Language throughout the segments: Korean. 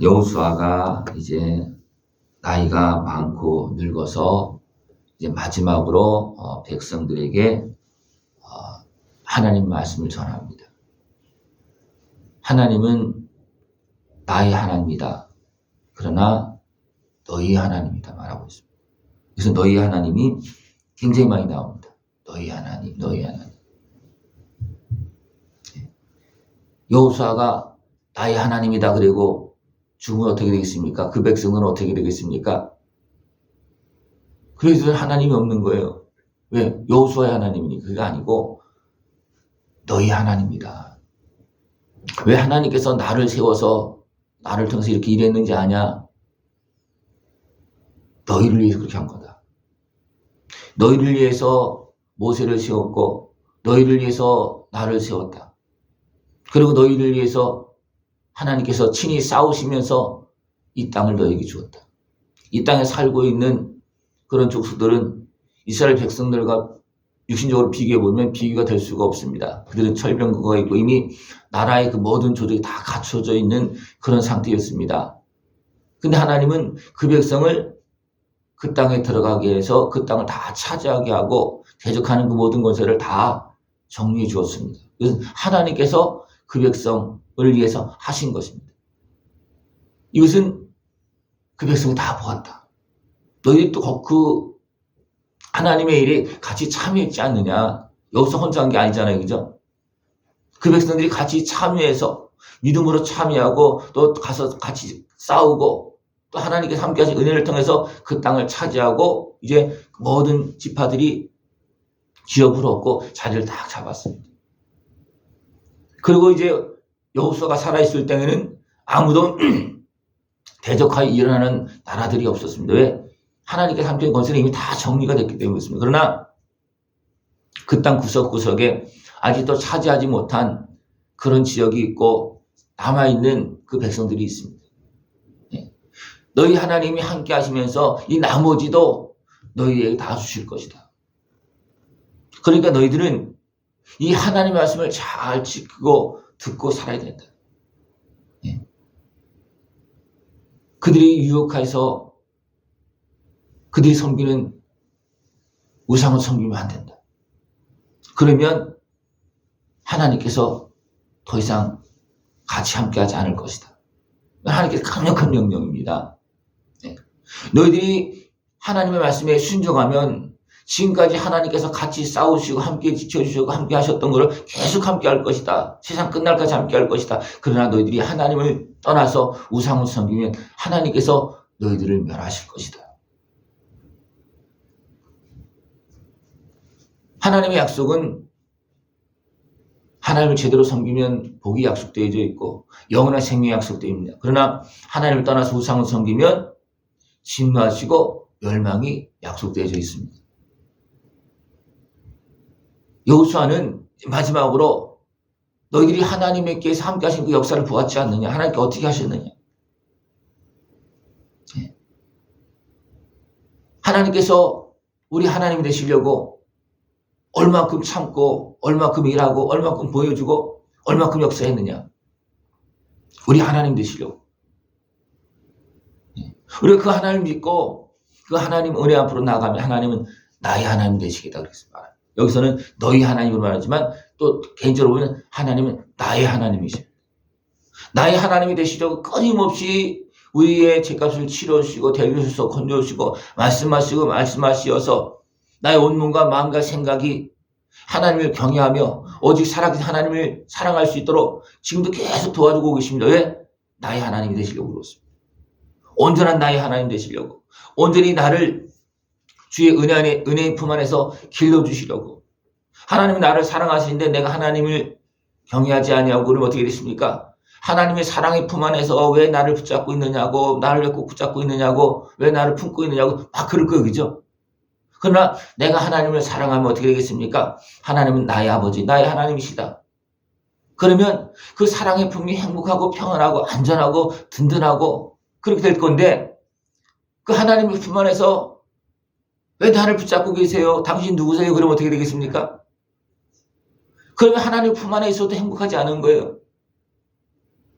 여호수아가 이제 나이가 많고 늙어서 이제 마지막으로 어, 백성들에게 어, 하나님 말씀을 전합니다. 하나님은 나의 하나님이다. 그러나 너희 하나님이다 말하고 있습니다. 그래서 너희 하나님이 굉장히 많이 나옵니다. 너희 하나님, 너희 하나님. 예. 여호수아가 나의 하나님이다 그리고 죽으면 어떻게 되겠습니까? 그 백성은 어떻게 되겠습니까? 그래서 하나님이 없는 거예요. 왜? 여호수아의 하나님이니 그게 아니고 너희 하나님이다. 왜 하나님께서 나를 세워서 나를 통해서 이렇게 일했는지 아냐? 너희를 위해서 그렇게 한 거다. 너희를 위해서 모세를 세웠고 너희를 위해서 나를 세웠다. 그리고 너희를 위해서 하나님께서 친히 싸우시면서 이 땅을 너에게 주었다. 이 땅에 살고 있는 그런 족수들은 이스라엘 백성들과 육신적으로 비교해 보면 비교가 될 수가 없습니다. 그들은 철병거가 있고 이미 나라의 그 모든 조직이 다 갖춰져 있는 그런 상태였습니다. 근데 하나님은 그 백성을 그 땅에 들어가게 해서 그 땅을 다 차지하게 하고 대적하는 그 모든 권세를 다 정리해 주었습니다. 그래서 하나님께서 그 백성을 위해서 하신 것입니다. 이것은 그 백성이 다 보았다. 너희 또그 하나님의 일에 같이 참여했지 않느냐. 여기서 혼자 한 게 아니잖아요. 그죠? 그 백성들이 같이 참여해서 믿음으로 참여하고 또 가서 같이 싸우고 또 하나님께서 함께 하신 은혜를 통해서 그 땅을 차지하고 이제 모든 지파들이 기업을 얻고 자리를 딱 잡았습니다. 그리고 이제 여호수아가 살아있을 때에는 아무도 대적하여 일어나는 나라들이 없었습니다. 왜? 하나님께서 함께 권세는 이미 다 정리가 됐기 때문이었습니다. 그러나 그 땅 구석구석에 아직도 차지하지 못한 그런 지역이 있고 남아있는 그 백성들이 있습니다. 예. 너희 하나님이 함께 하시면서 이 나머지도 너희에게 다 주실 것이다. 그러니까 너희들은 이 하나님의 말씀을 잘 지키고 듣고 살아야 된다. 예. 그들이 유혹해서 그들이 섬기는 우상을 섬기면 안 된다. 그러면 하나님께서 더 이상 같이 함께하지 않을 것이다. 하나님께서 강력한 명령입니다. 네. 너희들이 하나님의 말씀에 순종하면 지금까지 하나님께서 같이 싸우시고 함께 지켜주시고 함께 하셨던 것을 계속 함께 할 것이다. 세상 끝날까지 함께 할 것이다. 그러나 너희들이 하나님을 떠나서 우상을 섬기면 하나님께서 너희들을 멸하실 것이다. 하나님의 약속은 하나님을 제대로 섬기면 복이 약속되어 있고 영원한 생명이 약속되어 있습니다. 그러나 하나님을 떠나서 우상을 섬기면 진노하시고 멸망이 약속되어 있습니다. 여호수아는 마지막으로 너희들이 하나님께서 함께 하신 그 역사를 보았지 않느냐? 하나님께 어떻게 하셨느냐? 예. 하나님께서 우리 하나님이 되시려고 얼마큼 참고, 얼마큼 일하고, 얼마큼 보여주고, 얼마큼 역사했느냐? 우리 하나님 되시려고. 예. 우리가 그 하나님 믿고, 그 하나님 은혜 앞으로 나가면 하나님은 나의 하나님 되시겠다 그랬습니다. 여기서는 너희 하나님으로 말하지만 또 개인적으로 보면 하나님은 나의 하나님이세요. 나의 하나님이 되시려고 끊임없이 우리의 죄값을 치러주시고 대주셔서 건져주시고 말씀하시고 말씀하시어서 나의 온 몸과 마음과 생각이 하나님을 경외하며 오직 살아계신 하나님을 사랑할 수 있도록 지금도 계속 도와주고 계십니다. 왜? 나의 하나님이 되시려고 그렇습니다. 온전한 나의 하나님 되시려고 온전히 나를 주의 은혜 안에, 은혜의 품 안에서 길러주시려고. 하나님은 나를 사랑하시는데 내가 하나님을 경외하지 아니하고 그러면 어떻게 됐습니까? 하나님의 사랑의 품 안에서 왜 나를 붙잡고 있느냐고, 나를 왜 꼭 붙잡고 있느냐고, 왜 나를 품고 있느냐고, 막 그럴 거예요. 그죠? 그러나 내가 하나님을 사랑하면 어떻게 되겠습니까? 하나님은 나의 아버지, 나의 하나님이시다. 그러면 그 사랑의 품이 행복하고 평안하고 안전하고 든든하고 그렇게 될 건데 그 하나님의 품 안에서 왜 나를 붙잡고 계세요? 당신 누구세요? 그러면 어떻게 되겠습니까? 그러면 하나님 품 안에 있어도 행복하지 않은 거예요.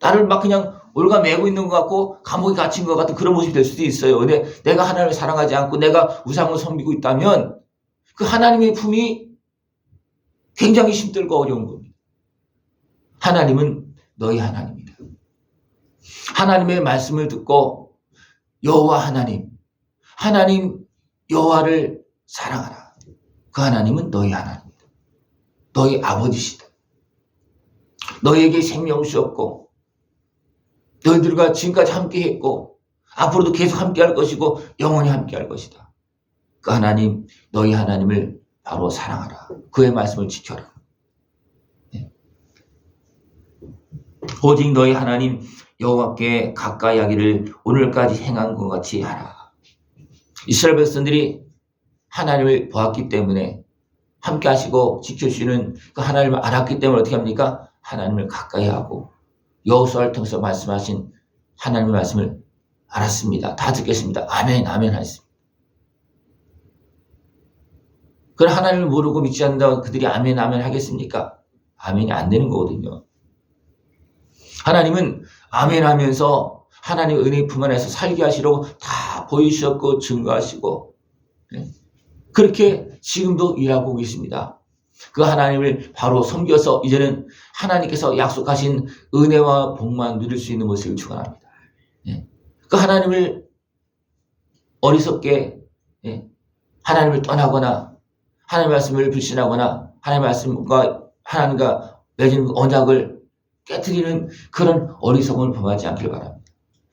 나를 막 그냥 올가매고 있는 것 같고 감옥에 갇힌 것 같은 그런 모습이 될 수도 있어요. 근데 내가 하나님을 사랑하지 않고 내가 우상을 섬기고 있다면 그 하나님의 품이 굉장히 힘들고 어려운 겁니다. 하나님은 너희 하나님이다. 하나님의 말씀을 듣고 여호와 하나님, 하나님 여호와를 사랑하라. 그 하나님은 너희 하나님이다. 너희 아버지시다. 너희에게 생명 주셨고 너희들과 지금까지 함께 했고 앞으로도 계속 함께 할 것이고 영원히 함께 할 것이다. 그 하나님 너희 하나님을 바로 사랑하라. 그의 말씀을 지켜라. 네. 오직 너희 하나님 여호와께 가까이 하기를 오늘까지 행한 것 같이 하라. 이스라엘 백성들이 하나님을 보았기 때문에 함께 하시고 지켜주시는 그 하나님을 알았기 때문에 어떻게 합니까? 하나님을 가까이 하고 여호수아를 통해서 말씀하신 하나님의 말씀을 알았습니다. 다 듣겠습니다. 아멘, 아멘 하였습니다. 그걸 하나님을 모르고 믿지 않는다고 그들이 아멘, 아멘 하겠습니까? 아멘이 안 되는 거거든요. 하나님은 아멘 하면서 하나님의 은혜 품 안에서 살게 하시려고 다 보이셨고 증거하시고 네. 그렇게 지금도 일하고 계십니다. 그 하나님을 바로 섬겨서 이제는 하나님께서 약속하신 은혜와 복만 누릴 수 있는 모습을 축원합니다. 예. 그 하나님을 어리석게 예. 하나님을 떠나거나 하나님 말씀을 불신하거나 하나님 말씀과 하나님과 맺은 그 언약을 깨뜨리는 그런 어리석음을 범하지 않길 바랍니다.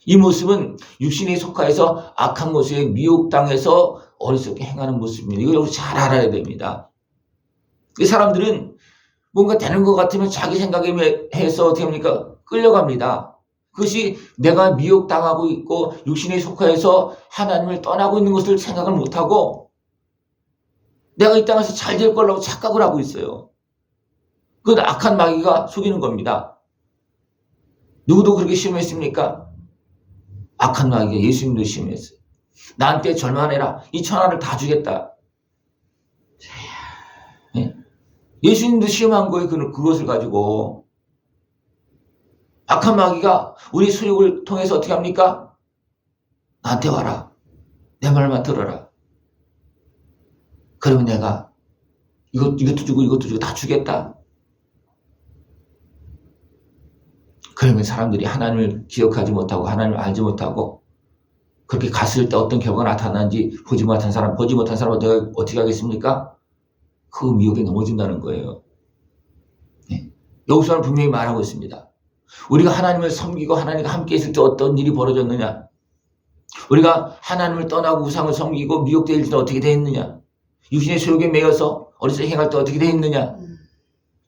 이 모습은 육신의 속하여서 악한 모습에 미혹당해서 어리석게 행하는 모습입니다. 이걸 우리 잘 알아야 됩니다. 이 사람들은 뭔가 되는 것 같으면 자기 생각에 해서 어떻게 합니까? 끌려갑니다. 그것이 내가 미혹당하고 있고 육신에 속하여서 하나님을 떠나고 있는 것을 생각을 못하고 내가 이 땅에서 잘 될 거라고 착각을 하고 있어요. 그건 악한 마귀가 속이는 겁니다. 누구도 그렇게 시험했습니까? 악한 마귀가 예수님도 시험했어요. 나한테 절만해라. 이 천하를 다 주겠다. 네? 예수님도 시험한 거예요. 그것을 가지고. 악한 마귀가 우리 수욕을 통해서 어떻게 합니까? 나한테 와라. 내 말만 들어라. 그러면 내가 이것, 이것도 주고 이것도 주고 다 주겠다. 그러면 사람들이 하나님을 기억하지 못하고 하나님을 알지 못하고 그렇게 갔을 때 어떤 결과가 나타나는지 보지 못한 사람, 보지 못한 사람은 내가 어떻게 하겠습니까? 그 미혹에 넘어진다는 거예요. 네. 여기서는 분명히 말하고 있습니다. 우리가 하나님을 섬기고 하나님과 함께 있을 때 어떤 일이 벌어졌느냐? 우리가 하나님을 떠나고 우상을 섬기고 미혹될 때 어떻게 되었느냐? 육신의 소욕에 매여서 어리석게 행할 때 어떻게 되었느냐?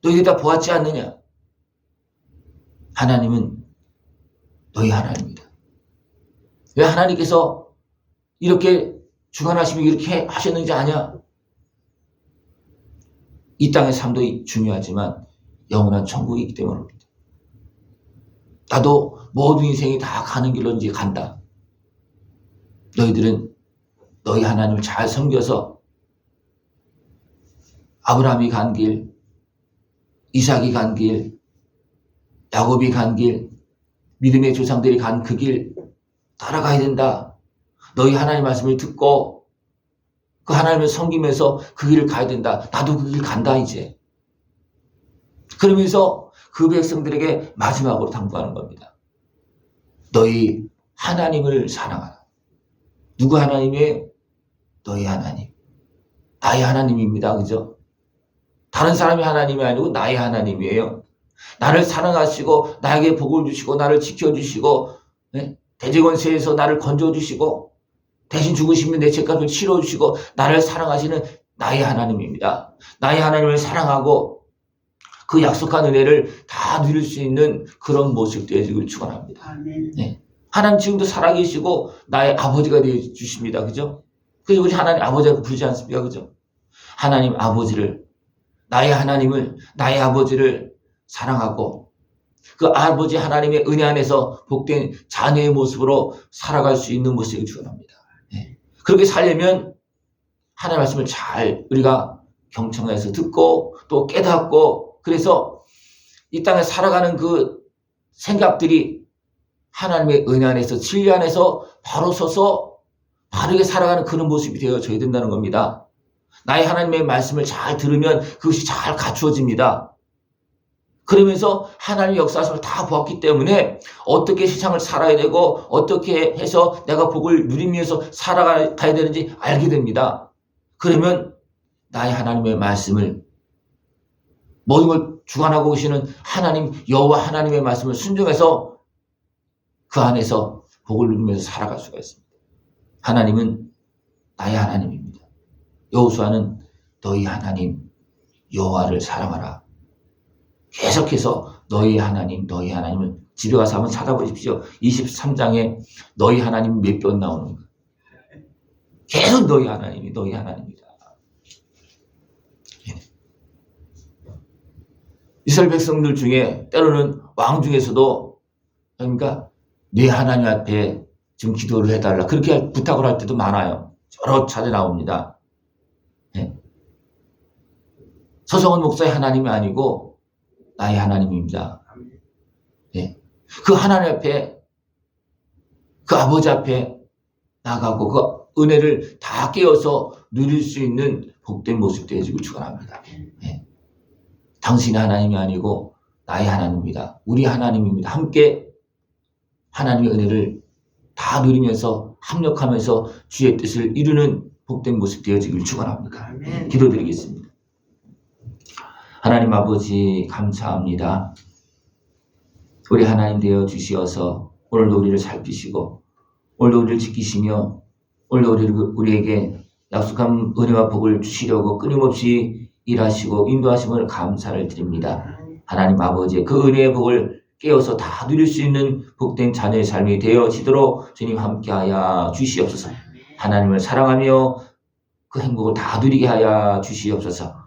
너희들 다 보았지 않느냐? 하나님은 너희 하나님입니다. 왜 하나님께서 이렇게 주관하시면 이렇게 하셨는지 아냐? 이 땅의 삶도 중요하지만 영원한 천국이기 때문입니다. 나도 모든 인생이 다 가는 길로 이제 간다. 너희들은 너희 하나님을 잘 섬겨서 아브라함이 간 길, 이삭이 간 길, 야곱이 간 길, 믿음의 조상들이 간 그 길 따라가야 된다. 너희 하나님 말씀을 듣고 그 하나님을 섬기면서 그 길을 가야 된다. 나도 그 길 간다 이제. 그러면서 그 백성들에게 마지막으로 당부하는 겁니다. 너희 하나님을 사랑하라. 누구 하나님이에요? 너희 하나님. 나의 하나님입니다. 그죠? 다른 사람이 하나님이 아니고 나의 하나님이에요. 나를 사랑하시고 나에게 복을 주시고 나를 지켜주시고 네? 대제권세에서 나를 건져주시고 대신 죽으시면 내 죄값을 치러주시고 나를 사랑하시는 나의 하나님입니다. 나의 하나님을 사랑하고 그 약속한 은혜를 다 누릴 수 있는 그런 모습 되기를 축원합니다. 네. 하나님 지금도 살아계시고 나의 아버지가 되어 주십니다. 그죠? 그래서 우리 하나님 아버지라고 부르지 않습니까? 그죠? 하나님 아버지를 나의 하나님을 나의 아버지를 사랑하고 그 아버지 하나님의 은혜 안에서 복된 자녀의 모습으로 살아갈 수 있는 모습을 축원합니다. 네. 그렇게 살려면 하나님 말씀을 잘 우리가 경청해서 듣고 또 깨닫고 그래서 이 땅에 살아가는 그 생각들이 하나님의 은혜 안에서 진리 안에서 바로 서서 바르게 살아가는 그런 모습이 되어져야 된다는 겁니다. 나의 하나님의 말씀을 잘 들으면 그것이 잘 갖추어집니다. 그러면서 하나님의 역사를 다 보았기 때문에 어떻게 세상을 살아야 되고 어떻게 해서 내가 복을 누리면서 살아가야 되는지 알게 됩니다. 그러면 나의 하나님의 말씀을 모든 걸 주관하고 계시는 하나님 여호와 하나님의 말씀을 순종해서 그 안에서 복을 누리면서 살아갈 수가 있습니다. 하나님은 나의 하나님입니다. 여호수아는 너희 하나님 여호와를 사랑하라. 계속해서 너희 하나님, 너희 하나님을 집에 가서 한번 찾아보십시오. 23장에 너희 하나님 몇 번 나오는가. 계속 너희 하나님이 너희 하나님이다. 예. 이스라엘 백성들 중에 때로는 왕 중에서도 그러니까 네 하나님 앞에 좀 기도를 해달라 그렇게 부탁을 할 때도 많아요. 여러 차례 나옵니다. 예. 서성은 목사의 하나님이 아니고 나의 하나님입니다. 예. 그 하나님 앞에 그 아버지 앞에 나가고 그 은혜를 다 깨어서 누릴 수 있는 복된 모습 되어지길 축원합니다. 예. 당신의 하나님이 아니고 나의 하나님입니다. 우리 하나님입니다. 함께 하나님의 은혜를 다 누리면서 합력하면서 주의 뜻을 이루는 복된 모습 되어지길 축원합니다. 기도드리겠습니다. 하나님 아버지 감사합니다. 우리 하나님 되어 주시어서 오늘도 우리를 살피시고 오늘도 우리를 지키시며 오늘도 우리를, 우리에게 약속한 은혜와 복을 주시려고 끊임없이 일하시고 인도하심을 감사를 드립니다. 하나님 아버지의 그 은혜의 복을 깨어서 다 누릴 수 있는 복된 자녀의 삶이 되어지도록 주님 함께하여 주시옵소서. 하나님을 사랑하며 그 행복을 다 누리게 하여 주시옵소서.